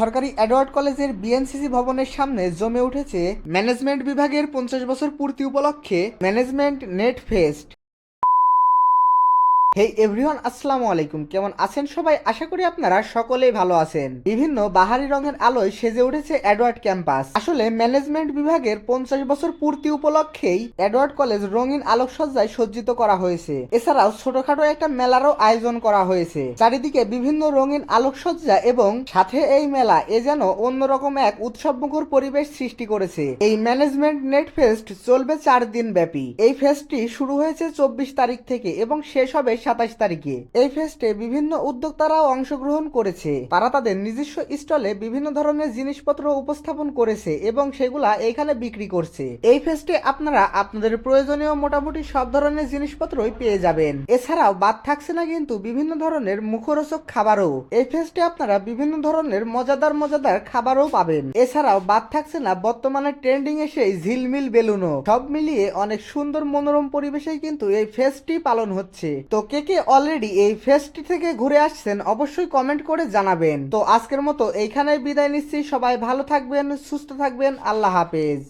সরকারি অ্যাডওয়ার্ড কলেজের বিএনসিসি ভবনের সামনে জমে উঠেছে ম্যানেজমেন্ট বিভাগের পঞ্চাশ বছর পূর্তি উপলক্ষে management net fest. Hey everyone আসসালামু আলাইকুম কেমন আছেন সবাই? আশা করি আপনারা সকলেই ভালো আছেন। বিভিন্ন বাহারি রঙের আলোয় সেজে উঠেছে অ্যাডওয়ার্ড ক্যাম্পাস আসলে ম্যানেজমেন্ট বিভাগের পঞ্চাশ বছর পূর্তি উপলক্ষেই অ্যাডওয়ার্ড কলেজ রঙিন আলোকসজ্জায় সজ্জিত করা হয়েছে। এছাড়াও ছোটখাটো একটা মেলারও আয়োজন করা হয়েছে। চারিদিকে বিভিন্ন রঙিন আলোকসজ্জা এবং সাথে এই মেলা এ যেন অন্যরকম এক উৎসবমুখর পরিবেশ সৃষ্টি করেছে। এই ম্যানেজমেন্ট নেট ফেস্ট চলবে চার দিন ব্যাপী এই ফেস্টটি শুরু হয়েছে চব্বিশ তারিখ থেকে এবং শেষ হবে সাতাশ তারিখে। এই ফেস্টে বিভিন্ন উদ্যোক্তারাও অংশগ্রহণ করেছে। তারা তাদের নিজস্ব স্টলে বিভিন্ন ধরনের জিনিসপত্র উপস্থাপন করেছে এবং সেগুলা এখানে বিক্রি করছে। এই ফেস্টে আপনারা আপনাদের প্রয়োজনীয় মোটামুটি সব ধরনের জিনিসপত্রই পেয়ে যাবেন। এছাড়াও বাদ থাকছে না কিন্তু বিভিন্ন ধরনের মুখরোচক খাবারও। এই ফেস্টে আপনারা বিভিন্ন ধরনের মজাদার মজাদার খাবারও পাবেন। এছাড়াও বাদ থাকছে না বর্তমানে ট্রেন্ডিং এ সেই ঝিলমিল বেলুনও। সব মিলিয়ে অনেক সুন্দর মনোরম পরিবেশে কিন্তু এই ফেস্টটি পালন হচ্ছে। তো কে কে অলরেডি এই ফেস্টটি থেকে ঘুরে আসছেন অবশ্যই কমেন্ট করে জানাবেন। তো আজকের মতো এইখানেই বিদায় নিচ্ছি। সবাই ভালো থাকবেন, সুস্থ থাকবেন। আল্লাহ হাফেজ।